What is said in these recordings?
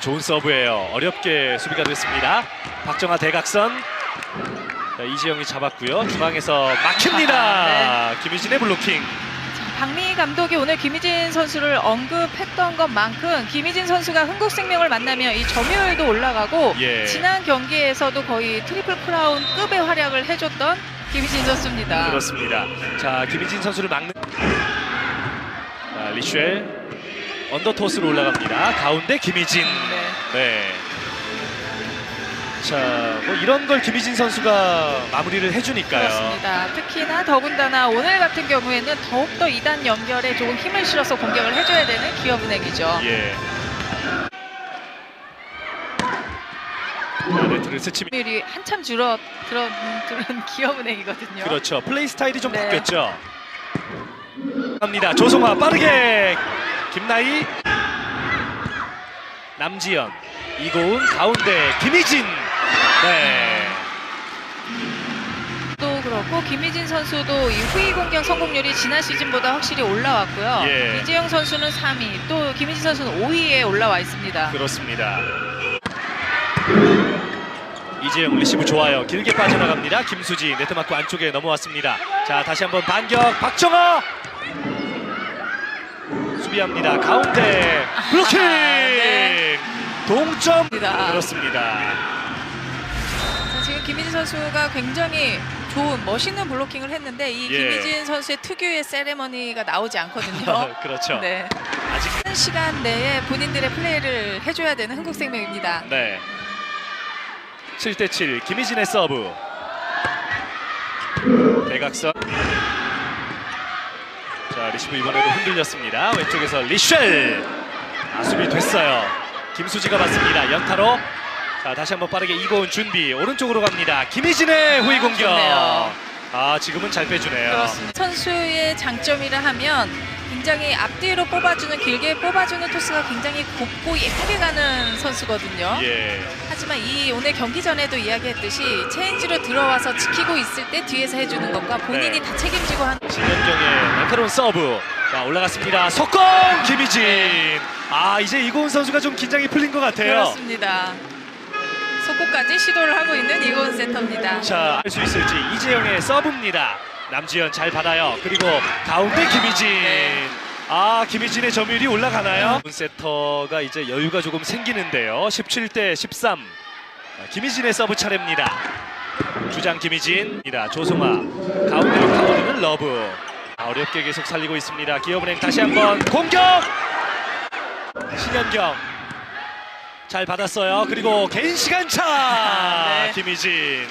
좋은 서브예요. 어렵게 수비가 됐습니다. 박정아 대각선. 자, 이지영이 잡았고요. 중앙에서 막힙니다. 김희진의 블로킹. 박미 감독이 오늘 김희진 선수를 언급했던 것만큼 김희진 선수가 흥국생명을 만나면 이 점유율도 올라가고 예. 지난 경기에서도 거의 트리플 크라운 급의 활약을 해줬던 김희진 선수입니다. 그렇습니다. 자, 김희진 선수를 막는 자, 리쉘 언더토스로 올라갑니다. 가운데 김희진. 네. 네. 자, 뭐 이런 걸 김희진 선수가 마무리를 해주니까요. 그렇습니다. 특히나 더군다나 오늘 같은 경우에는 더욱더 2단 연결에 조금 힘을 실어서 공격을 해줘야 되는 기업은행이죠. 예. 자, 네트를 스치면 점유율이 한참 줄어들은 들은 기업은행이거든요. 그렇죠. 플레이 스타일이 좀 네. 바뀌었죠. 갑니다. 조성화 빠르게 김나희 남지연 이고은 가운데 김희진 네. 또 그렇고 김희진 선수도 이 후위 공격 성공률이 지난 시즌보다 확실히 올라왔고요. 예. 이재영 선수는 3위, 또 김희진 선수는 5위에 올라와 있습니다. 그렇습니다. 이재영 리시브 좋아요. 길게 빠져나갑니다. 김수지 네트 맞고 안쪽에 넘어왔습니다. 자 다시 한번 반격 박정아 수비합니다. 가운데 블로킹 네. 동점 입니다. 그렇습니다. 자, 지금 김희진 선수가 굉장히 좋은 멋있는 블로킹을 했는데 이 예. 김희진 선수의 특유의 세레머니가 나오지 않거든요. 그렇죠. 네. 아직 한 시간 내에 본인들의 플레이를 해줘야 되는 흥국생명입니다. 네. 7대 7 김희진의 서브. 대각선. 자 리시브 이번에도 흔들렸습니다. 왼쪽에서 리쉘. 아 수비 됐어요. 김수지가 받습니다. 연타로. 자 다시 한번 빠르게 이고은 준비. 오른쪽으로 갑니다. 김희진의 후위 공격. 좋네요. 아 지금은 잘 빼주네요. 그렇습니다. 선수의 장점이라 하면 굉장히 앞뒤로 뽑아주는 길게 뽑아주는 토스가 굉장히 곱고 예쁘게 가는 선수거든요. 예. 하지만 이 오늘 경기 전에도 이야기했듯이 체인지로 들어와서 지키고 있을 때 뒤에서 해주는 것과 본인이 네. 다 책임지고 하는 신현경의 날카로운 서브. 자 올라갔습니다. 속공 김희진. 아 이제 이고은 선수가 좀 긴장이 풀린 것 같아요. 그렇습니다. 속고까지 시도를 하고 있는 이고은 세터입니다. 자, 할 수 있을지 이재영의 서브입니다. 남지현 잘 받아요. 그리고 가운데 김희진. 아, 김희진의 점유율이 올라가나요? 세터가 이제 여유가 조금 생기는데요. 17대 13. 자, 김희진의 서브 차례입니다. 주장 김희진입니다. 조성아. 가운데로 파고드는 러브. 아, 어렵게 계속 살리고 있습니다. 기업은행 다시 한번 공격! 신현경. 잘 받았어요. 그리고 개인 시간차 네. 김희진.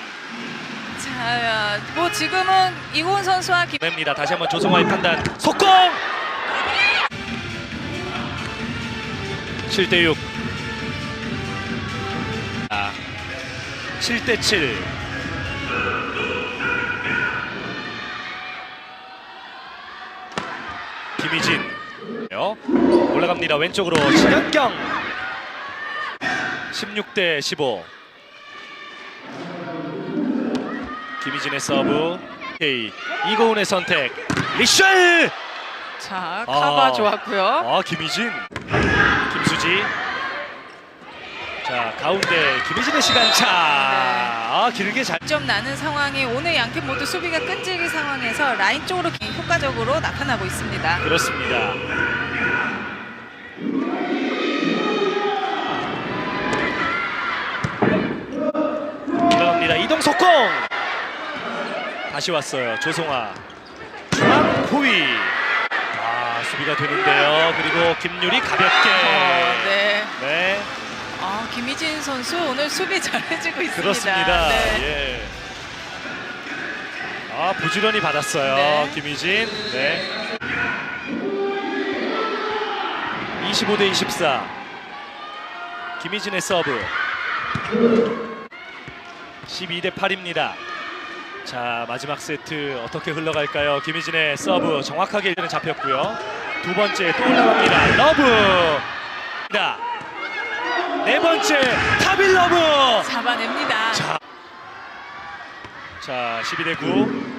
자, 뭐 지금은 이고은 선수와 김 냅니다. 다시 한번 조성화의 판단. 속공! 7대 6. 아, 7대 7. 김희진. 요. 올라갑니다. 왼쪽으로 신현경. 16대 15. 김희진의 서브. K. 이고은의 선택. 리쉘! 자, 카바 아. 좋았고요. 아 김희진 김수지 자 가운데 김희진의 시간차 아 길게 잘점 나는 상황이 오늘 양팀 모두 수비가 끈질긴 상황에서 라인 쪽으로 효과적으로 나타나고 있습니다. 그렇습니다 올라갑니다 이동 속공 다시 왔어요 조성아 중앙 후위 아 수비가 되는데요 그리고 김유리 가볍게 어, 네. 네. 아, 김희진 선수 오늘 수비 잘해주고 있습니다. 그렇습니다. 네. 예. 아 부지런히 받았어요. 네. 김희진. 네. 25대 24. 김희진의 서브. 12대 8입니다. 자 마지막 세트 어떻게 흘러갈까요? 김희진의 서브 정확하게 일단은 잡혔고요. 두 번째 또 올라갑니다. 러브. 자, 네 번째 타빌 러브. 잡아냅니다. 자, 자 12대 9